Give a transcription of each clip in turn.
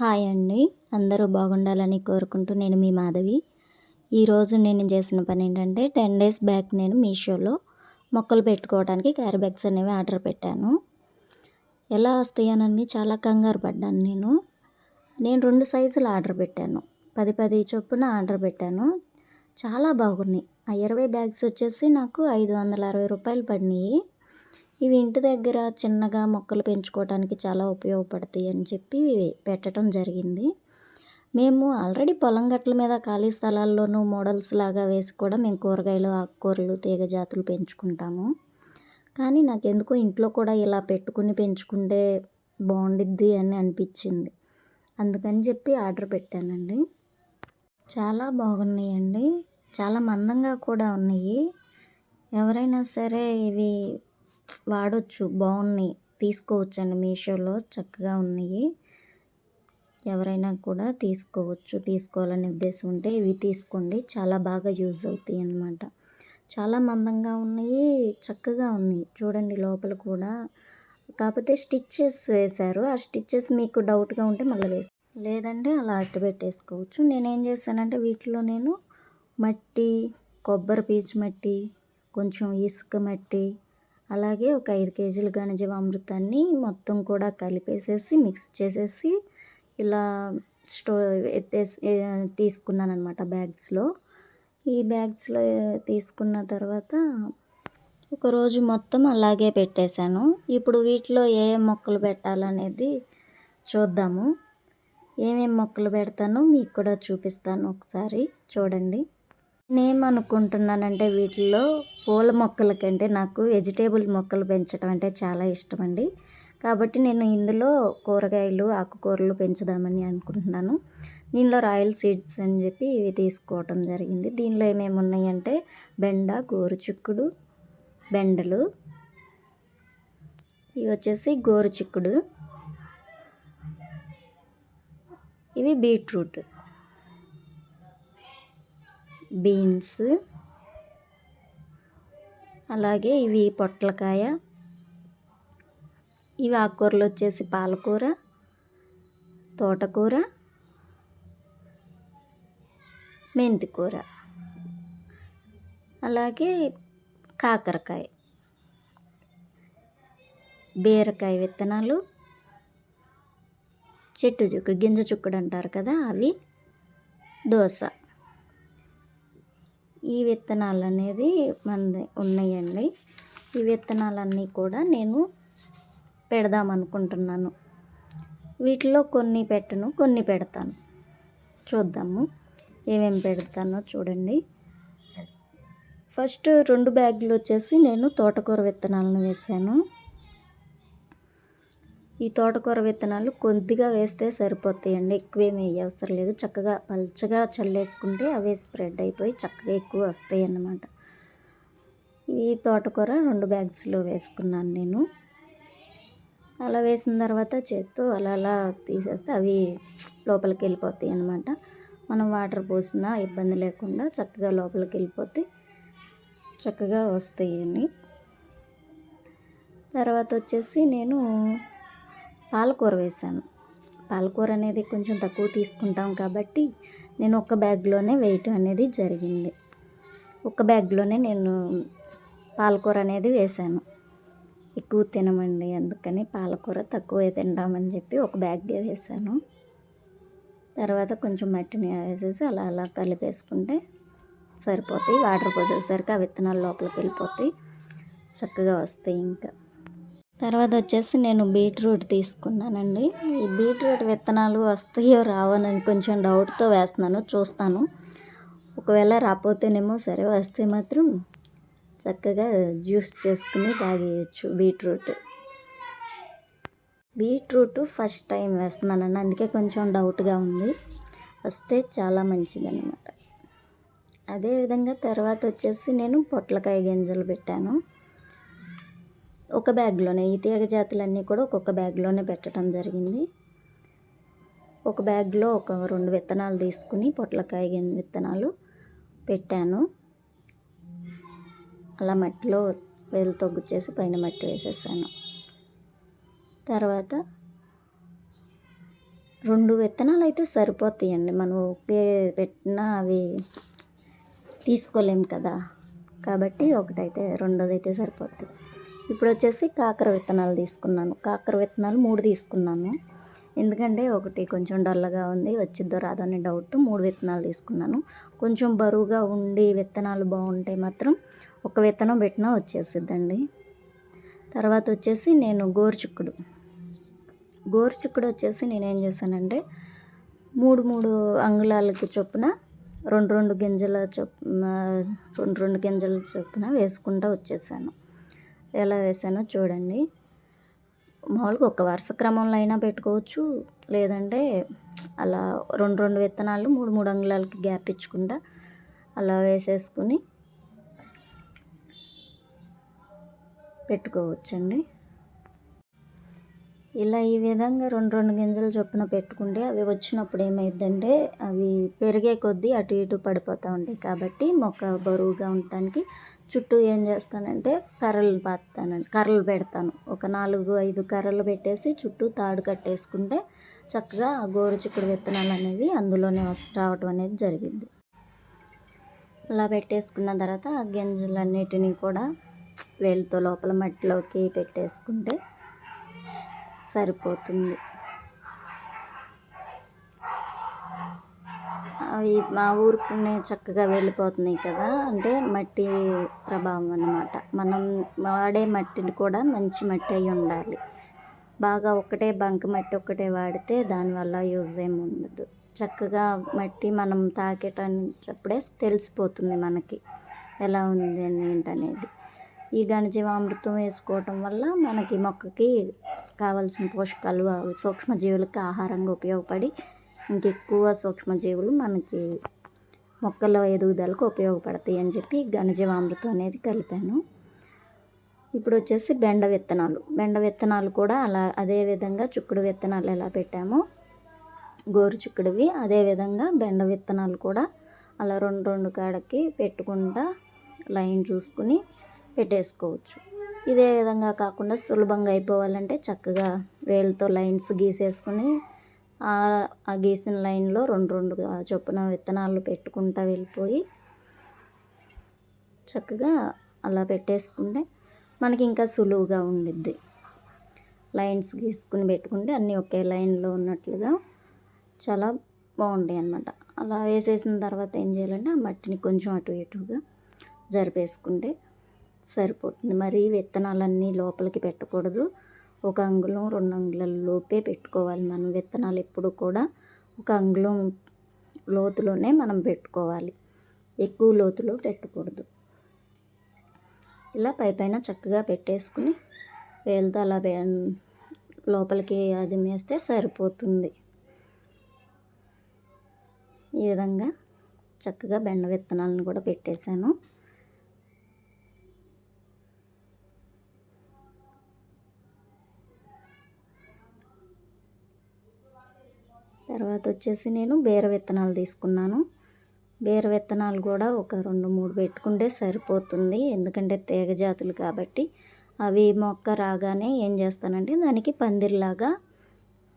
Hi అండి. అందరూ బాగుండాలని కోరుకుంటూ నేను మీ మాధవి. ఈరోజు నేను చేసిన పని ఏంటంటే టెన్ డేస్ బ్యాక్ నేను మీషోలో మొక్కలు పెట్టుకోవడానికి క్యారీ బ్యాగ్స్ అనేవి ఆర్డర్ పెట్టాను. ఎలా వస్తాయనని చాలా కంగారు పడ్డాను నేను. నేను రెండు సైజులు ఆర్డర్ పెట్టాను. పది పది చొప్పున ఆర్డర్ పెట్టాను. చాలా బాగున్నాయి. ఆ ఇరవై బ్యాగ్స్ వచ్చేసి నాకు ఐదు వందల అరవై రూపాయలు పడినాయి. ఇవి ఇంటి దగ్గర చిన్నగా మొక్కలు పెంచుకోవడానికి చాలా ఉపయోగపడతాయి అని చెప్పి పెట్టడం జరిగింది. మేము ఆల్రెడీ పొలం గట్ల మీద ఖాళీ స్థలాల్లోనూ మోడల్స్ లాగా వేసి కూడా మేము కూరగాయలు ఆకుకూరలు తీగ జాతులు పెంచుకుంటాము. కానీ నాకు ఎందుకో ఇంట్లో కూడా ఇలా పెట్టుకుని పెంచుకుంటే బాగుండిద్ది అని అనిపించింది. అందుకని చెప్పి ఆర్డర్ పెట్టానండి. చాలా బాగున్నాయండి. చాలా మందంగా కూడా ఉన్నాయి. ఎవరైనా సరే ఇవి వాడొచ్చు. బాగున్నాయి తీసుకోవచ్చండి మీషోలో. చక్కగా ఉన్నాయి. ఎవరైనా కూడా తీసుకోవచ్చు. తీసుకోవాలనే ఉద్దేశం ఉంటే ఇవి తీసుకోండి. చాలా బాగా యూజ్ అవుతాయి అన్నమాట. చాలా మందంగా ఉన్నాయి. చక్కగా ఉన్నాయి. చూడండి లోపల కూడా. కాకపోతే స్టిచ్చెస్ వేశారు. ఆ స్టిచ్చెస్ మీకు డౌట్గా ఉంటే మళ్ళీ వేసి లేదంటే అలా అట్టు పెట్టేసుకోవచ్చు. నేనేం చేశానంటే వీటిలో నేను మట్టి కొబ్బరి పీచు మట్టి కొంచెం ఇసుక మట్టి అలాగే ఒక ఐదు కేజీల ఘనజీవామృతాన్ని మొత్తం కూడా కలిపేసేసి మిక్స్ చేసేసి ఇలా స్టో ఎత్తేసి తీసుకున్నాను అనమాట బ్యాగ్స్లో. ఈ బ్యాగ్స్లో తీసుకున్న తర్వాత ఒకరోజు మొత్తం అలాగే పెట్టేశాను. ఇప్పుడు వీటిలో ఏ ఏ మొక్కలు పెట్టాలనేది చూద్దాము. ఏమేమి మొక్కలు పెడతానో మీకు కూడా చూపిస్తాను ఒకసారి. చూడండి. నేనేమనుకుంటున్నానంటే వీటిల్లో పూల మొక్కల కంటే నాకు వెజిటేబుల్ మొక్కలు పెంచడం అంటే చాలా ఇష్టం అండి కాబట్టి నేను ఇందులో కూరగాయలు ఆకుకూరలు పెంచుదామని అనుకుంటున్నాను. దీనిలో రాయల్ సీడ్స్ అని చెప్పి ఇవి తీసుకోవటం జరిగింది. దీనిలో ఏమేమి ఉన్నాయంటే బెండ గోరుచిక్కుడు బెండలు ఇవి వచ్చేసి గోరుచిక్కుడు ఇవి బీట్రూట్. బీన్స్ అలాగే ఇవి పొట్లకాయ ఇవి ఆకుకూరలు వచ్చేసి పాలకూర తోటకూర మెంతికూర అలాగే కాకరకాయ బీరకాయ విత్తనాలు చెట్టు చుక్కుడు గింజ చుక్కుడు అంటారు కదా అవి దోశ. ఈ విత్తనాలు అనేది మన ఉన్నాయండి. ఈ విత్తనాలన్నీ కూడా నేను పెడదాం అనుకుంటున్నాను వీటిలో కొన్ని పెట్టను కొన్ని పెడతాను. చూద్దాము ఏమేమి పెడతానో చూడండి. ఫస్ట్ రెండు బ్యాగులు వచ్చేసి నేను తోటకూర విత్తనాలను వేసాను. ఈ తోటకూర విత్తనాలు కొద్దిగా వేస్తే సరిపోతాయండి. ఎక్కువేమి అవసరం లేదు. చక్కగా పల్చగా చల్లేసుకుంటే అవే స్ప్రెడ్ అయిపోయి చక్కగా ఎక్కువ వస్తాయి అన్నమాట ఈ తోటకూర రెండు బ్యాగ్స్లో వేసుకున్నాను నేను. అలా వేసిన తర్వాత చేత్తో అలా అలా తీసేస్తే అవి లోపలికి వెళ్ళిపోతాయి అన్నమాట మనం వాటర్ పోసినా ఇబ్బంది లేకుండా చక్కగా లోపలికి వెళ్ళిపోతే చక్కగా వస్తాయి అని తర్వాత వచ్చేసి నేను పాలకూర వేసాను. పాలకూర అనేది కొంచెం తక్కువ తీసుకుంటాం కాబట్టి నేను ఒక బ్యాగ్లోనే వేయటం అనేది జరిగింది. ఒక బ్యాగ్లోనే నేను పాలకూర అనేది వేసాను. ఎక్కువ తినమండి అందుకని పాలకూర తక్కువ తింటామని చెప్పి ఒక బ్యాగ్గా వేసాను. తర్వాత కొంచెం మట్టిని వేసేసి అలా అలా కలిపేసుకుంటే సరిపోతాయి. వాటర్ పోసేసరికి ఆ విత్తనాలు లోపలికి వెళ్ళిపోతాయి. చక్కగా వస్తాయి ఇంకా. తర్వాత వచ్చేసి నేను బీట్రూట్ తీసుకున్నానండి. ఈ బీట్రూట్ విత్తనాలు వస్తాయో రావనని కొంచెం డౌట్తో వేస్తున్నాను చూస్తాను. ఒకవేళ రాకపోతేనేమో సరే వస్తే మాత్రం చక్కగా జ్యూస్ చేసుకుని తాగేయచ్చు బీట్రూట్. బీట్రూట్ ఫస్ట్ టైం వేస్తున్నానండి అందుకే కొంచెం డౌట్గా ఉంది. వస్తే చాలా మంచిదన్నమాట. అదేవిధంగా తర్వాత వచ్చేసి నేను పొట్లకాయ గింజలు పెట్టాను. ఒక బ్యాగ్లోనే. ఈ తీగ జాతులన్నీ కూడా ఒక్కొక్క బ్యాగ్లోనే పెట్టడం జరిగింది. ఒక బ్యాగ్లో ఒక రెండు విత్తనాలు తీసుకుని పొట్లకాయ విత్తనాలు పెట్టాను. అలా మట్టిలో వేలుతో గుచ్చేసి పైన మట్టి వేసేసాను. తర్వాత రెండు విత్తనాలు అయితే సరిపోతాయండి. మనం ఒకే పెట్టినా అవి తీసుకోలేం కదా. కాబట్టి ఒకటైతే రెండోదైతే సరిపోతుంది ఇప్పుడు వచ్చేసి కాకర విత్తనాలు తీసుకున్నాను. కాకర విత్తనాలు మూడు తీసుకున్నాను. ఎందుకంటే ఒకటి కొంచెం డల్లగా ఉంది వచ్చిద్దో రాదో అనే డౌట్ మూడు విత్తనాలు తీసుకున్నాను. కొంచెం బరువుగా ఉండి విత్తనాలు బాగుంటే మాత్రం ఒక విత్తనం పెట్టినా వచ్చేసిద్దండి. తర్వాత వచ్చేసి నేను గోరుచుక్కుడు. గోరుచుక్కుడు వచ్చేసి నేను ఏం చేశానంటే మూడు మూడు అంగుళాలకి చొప్పున రెండు రెండు గింజల చొప్పున రెండు రెండు గింజల చొప్పున వేసుకుంటూ వచ్చేసాను. ఎలా వేసానో చూడండి. మామూలుగా ఒక వరుస క్రమంలో అయినా పెట్టుకోవచ్చు. లేదంటే అలా రెండు రెండు విత్తనాలు మూడు మూడు అంగుళాలకి గ్యాప్ ఇచ్చుకుంటా అలా వేసేసుకుని పెట్టుకోవచ్చండి. ఇలా ఈ విధంగా రెండు రెండు గింజలు చొప్పున పెట్టుకుంటే అవి వచ్చినప్పుడు ఏమైందంటే అవి పెరిగే కొద్దీ అటు ఇటు పడిపోతూ ఉంటాయి. కాబట్టి మొక్క బరువుగా ఉండటానికి చుట్టూ ఏం చేస్తానంటే కర్రలు పాతానండి కర్రలు పెడతాను. ఒక నాలుగు ఐదు కర్రలు పెట్టేసి చుట్టూ తాడు కట్టేసుకుంటే చక్కగా ఆ గోరుచిక్కుడు విత్తనాలు అనేవి అందులోనే వస్ రావటం అనేది జరిగింది. అలా పెట్టేసుకున్న తర్వాత ఆ గింజలన్నిటినీ కూడా వేలుతో లోపల మట్టిలోకి పెట్టేసుకుంటే సరిపోతుంది. అవి మా ఊరుకునే చక్కగా వెళ్ళిపోతున్నాయి కదా. అంటే మట్టి ప్రభావం అన్నమాట. మనం వాడే మట్టిని కూడా మంచి మట్టి అయి ఉండాలి. బాగా ఒకటే బంక మట్టి ఒకటే వాడితే దానివల్ల యూజ్ ఏమి ఉండదు. చక్కగా మట్టి మనం తాకేటప్పుడే తెలిసిపోతుంది మనకి. ఎలా ఉంది అని ఏంటనేది. ఈ ఘనజీవామృతం వేసుకోవటం వల్ల మనకి మొక్కకి కావలసిన పోషకాలు సూక్ష్మజీవులకు ఆహారంగా ఉపయోగపడి ఇంకెక్కువ సూక్ష్మజీవులు మనకి మొక్కల ఎదుగుదలకు ఉపయోగపడతాయి అని చెప్పి ఘనజీవామృతం అనేది కలిపాను. ఇప్పుడు వచ్చేసి బెండ విత్తనాలు. బెండ విత్తనాలు కూడా అలా అదే విధంగా చుక్కుడు విత్తనాలు ఎలా పెట్టామో గోరు చిక్కుడువి అదేవిధంగా బెండ విత్తనాలు కూడా అలా రెండు రెండు కాడకి పెట్టుకుంటా లైన్ చూసుకుని పెట్టేసుకోవచ్చు. ఇదే విధంగా కాకుండా సులభంగా అయిపోవాలంటే చక్కగా వేలుతో లైన్స్ గీసేసుకుని ఆ గీసిన లైన్లో రెండు రెండు చొప్పున విత్తనాలు పెట్టుకుంటా వెళ్ళిపోయి చక్కగా అలా పెట్టేసుకుంటే మనకి ఇంకా సులువుగా ఉండిద్ది. లైన్స్ గీసుకుని పెట్టుకుంటే అన్నీ ఒకే లైన్లో ఉన్నట్లుగా చాలా బాగుంటాయి అన్నమాట. అలా వేసేసిన తర్వాత ఏం చేయాలంటే ఆ మట్టిని కొంచెం అటు ఇటుగా జరిపేసుకుంటే సరిపోతుంది. మరి విత్తనాలన్నీ లోపలికి పెట్టకూడదు. ఒక అంగుళం రెండు అంగుళాల లోపే పెట్టుకోవాలి మనం. విత్తనాలు ఎప్పుడు కూడా ఒక అంగుళం లోతులోనే మనం పెట్టుకోవాలి. ఎక్కువ లోతులో పెట్టకూడదు. ఇలా పై పైన చక్కగా పెట్టేసుకుని వేలతో అలా లోపలికి అది మేస్తే సరిపోతుంది. ఈ విధంగా చక్కగా బెండ విత్తనాలను కూడా పెట్టేశాను. తర్వాత వచ్చేసి నేను బీర విత్తనాలు తీసుకున్నాను. బీర విత్తనాలు కూడా ఒక రెండు మూడు పెట్టుకుంటే సరిపోతుంది. ఎందుకంటే తీగ జాతులు కాబట్టి. అవి మొక్క రాగానే ఏం చేస్తానంటే దానికి పందిరిలాగా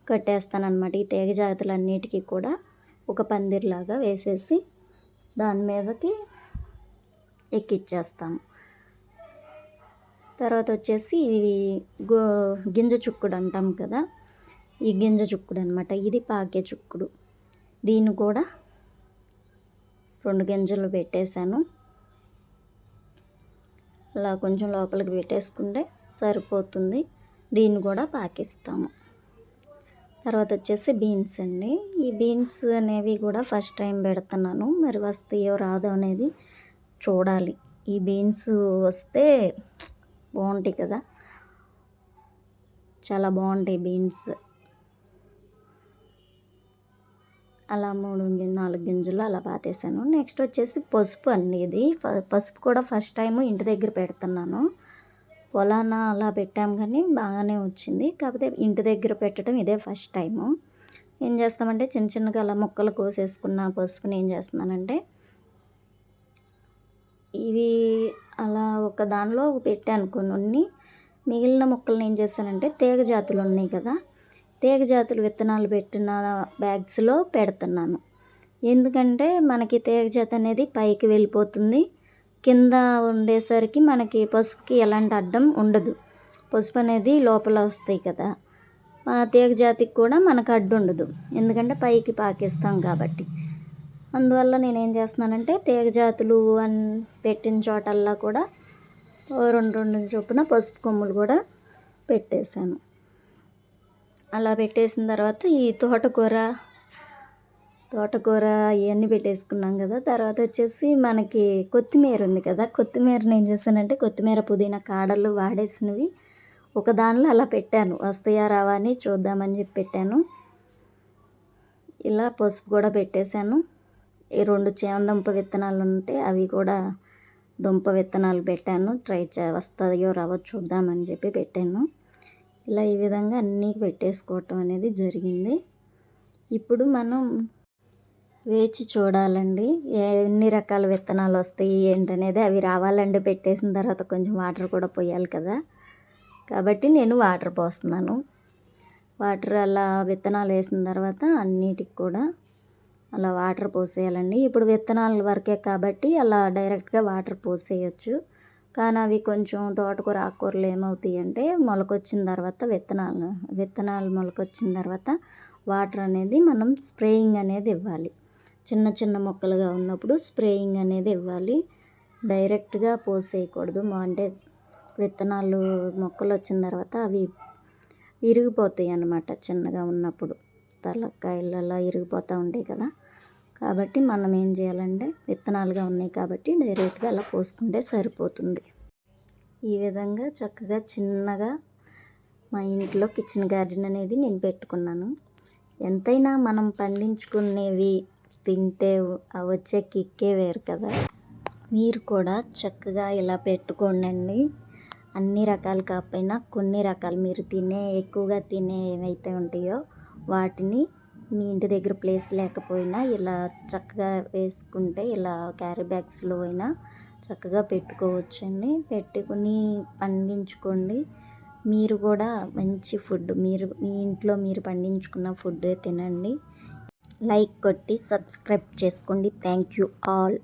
కట్టేస్తానమాట ఈ తీగ జాతులన్నిటికీ కూడా ఒక పందిరిలాగా వేసేసి దాని మీదకి ఎక్కిచ్చేస్తాము తర్వాత వచ్చేసి ఇవి గో గింజ చుక్కుడు అంటాం కదా. ఈ గింజ చుక్కుడు అనమాట ఇది పాకే చుక్కుడు. దీన్ని కూడా రెండు గింజలు పెట్టేశాను. అలా కొంచెం లోపలికి పెట్టేసుకుంటే సరిపోతుంది. దీన్ని కూడా పాకిస్తాము. తర్వాత వచ్చేసి బీన్స్ అండి. ఈ బీన్స్ అనేవి కూడా ఫస్ట్ టైం పెడుతున్నాను. మరి వస్తాయో రాదో అనేది చూడాలి. ఈ బీన్స్ వస్తే బాగుంటాయి కదా. చాలా బాగుంటాయి బీన్స్. అలా మూడు నాలుగు గింజలు అలా పాతేసాను. నెక్స్ట్ వచ్చేసి పసుపు అండి ఇది. పసుపు కూడా ఫస్ట్ టైము ఇంటి దగ్గర పెడుతున్నాను. పొలాన అలా పెట్టాం కానీ బాగానే వచ్చింది. కాకపోతే ఇంటి దగ్గర పెట్టడం ఇదే ఫస్ట్ టైము. ఏం చేస్తామంటే చిన్న చిన్నగా అలా ముక్కలు కోసేసుకున్న పసుపుని ఏం చేస్తున్నానంటే ఇవి అలా ఒక దానిలో పెట్టాను కొన్ని. మిగిలిన ముక్కలను ఏం చేశానంటే తీగ జాతులు ఉన్నాయి కదా తీగ జాతులు విత్తనాలు పెట్టిన బ్యాగ్స్లో పెడుతున్నాను. ఎందుకంటే మనకి తీగ జాతి అనేది పైకి వెళ్ళిపోతుంది. కింద ఉండేసరికి మనకి పసుపుకి ఎలాంటి అడ్డం ఉండదు. పసుపు అనేది లోపల వస్తాయి కదా. ఆ తీగ జాతికి కూడా మనకు అడ్డు ఉండదు. ఎందుకంటే పైకి పాకిస్తాం కాబట్టి. అందువల్ల నేనేం చేస్తున్నానంటే తీగ జాతులు అని పెట్టిన చోటల్లా కూడా రెండు రెండు చొప్పున పసుపు కొమ్ములు కూడా పెట్టేశాను. అలా పెట్టేసిన తర్వాత ఈ తోటకూర తోటకూర ఇవన్నీ పెట్టేసుకున్నాం కదా. తర్వాత వచ్చేసి మనకి కొత్తిమీర ఉంది కదా. కొత్తిమీరని ఏం చేశానంటే కొత్తిమీర పుదీనా కాడలు వాడేసినవి ఒక దానిలో అలా పెట్టాను. వస్తాయా రావా అని చూద్దామని చెప్పి పెట్టాను. ఇలా పసుపు కూడా పెట్టేశాను. ఈ రెండు చేమదుంప విత్తనాలు ఉంటే అవి కూడా దుంప విత్తనాలు పెట్టాను. ట్రై చే వస్తాయో రావో చూద్దామని చెప్పి పెట్టాను. ఇలా ఈ విధంగా అన్నీ పెట్టేసుకోవటం అనేది జరిగింది. ఇప్పుడు మనం వేచి చూడాలండి. ఎన్ని రకాల విత్తనాలు వస్తాయి ఏంటనేది అవి రావాలండి పెట్టేసిన తర్వాత కొంచెం వాటర్ కూడా పోయాలి కదా. కాబట్టి నేను వాటర్ పోస్తున్నాను. వాటర్ అలా విత్తనాలు వేసిన తర్వాత అన్నిటికి కూడా అలా వాటర్ పోసేయాలండి. ఇప్పుడు విత్తనాల వరకే కాబట్టి అలా డైరెక్ట్గా వాటర్ పోసేయచ్చు. కానీ అవి కొంచెం తోటకూర ఆకుకూరలు ఏమవుతాయి అంటే మొలకొచ్చిన తర్వాత విత్తనాలు విత్తనాలు మొలకొచ్చిన తర్వాత వాటర్ అనేది మనం స్ప్రేయింగ్ అనేది ఇవ్వాలి. చిన్న చిన్న మొక్కలుగా ఉన్నప్పుడు స్ప్రేయింగ్ అనేది ఇవ్వాలి. డైరెక్ట్గా పోసేయకూడదు. అంటే విత్తనాలు మొక్కలు వచ్చిన తర్వాత అవి విరిగిపోతాయి అన్నమాట చిన్నగా ఉన్నప్పుడు. తలకాయలు అలా ఇరిగిపోతూ ఉంటాయి కదా. కాబట్టి మనం ఏం చేయాలంటే విత్తనాలుగా ఉన్నాయి కాబట్టి డైరెక్ట్గా అలా పోసుకుంటే సరిపోతుంది. ఈ విధంగా చక్కగా చిన్నగా మా ఇంట్లో కిచెన్ గార్డెన్ అనేది నేను పెట్టుకున్నాను. ఎంతైనా మనం పండించుకునేవి తింటే వచ్చే కిక్కే వేరు కదా. మీరు కూడా చక్కగా ఇలా పెట్టుకోండి అన్ని రకాలు కాకపోయినా కొన్ని రకాలు మీరు తినే ఎక్కువగా తినే ఏవైతే ఉంటాయో వాటిని మీ ఇంటి దగ్గర ప్లేస్ లేకపోయినా ఇలా చక్కగా వేసుకుంటే ఇలా క్యారీ బ్యాగ్స్లో అయినా చక్కగా పెట్టుకోవచ్చండి. పెట్టుకుని పండించుకోండి. మీరు కూడా మంచి ఫుడ్ మీరు మీ ఇంట్లో మీరు పండించుకున్న ఫుడ్ తినండి. లైక్ కొట్టి సబ్స్క్రైబ్ చేసుకోండి. Thank you all.